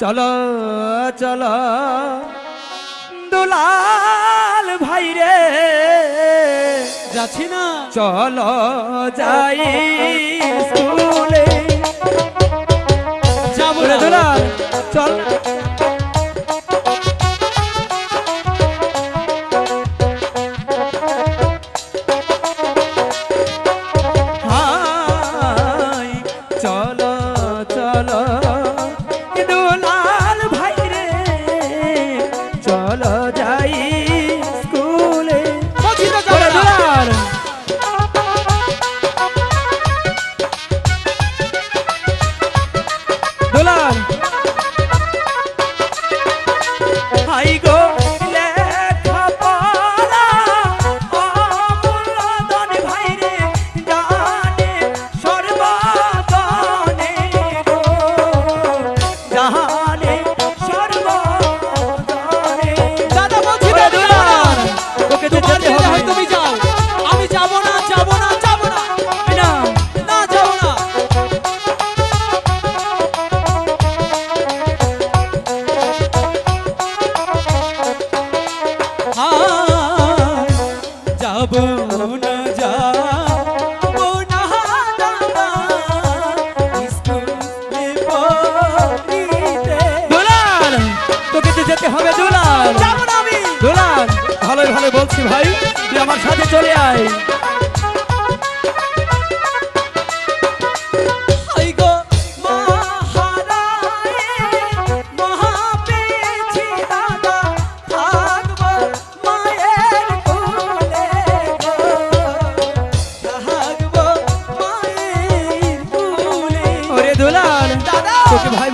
চলো চলো। দুলাল ভাই রে। যাচ্ছি না। চলো যাই স্কুলে। যাব না। দুলাল চল। চলো চলো। হবে দুলাল। যাব না আমি। দুলাল ভালোই ভালো বলছি ভাই তুই আমার সাথে চলে আয়।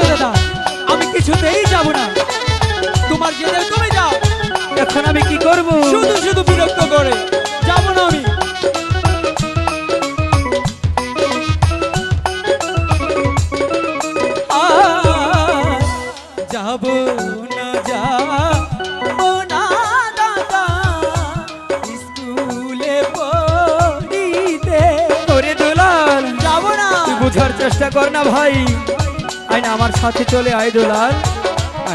দাদা আমি কিছুতেই যাব না। তোমার যেতে তুমি যাও। এখন আমি কি করব? শুধু শুধু বিরক্ত করে। বোঝার কর না ভাই। আয় না আমার সাথে চলে আয় আয়। দাদা।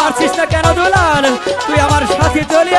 পারছিস না কেন দুলাল? তুই আমার সাথে চলে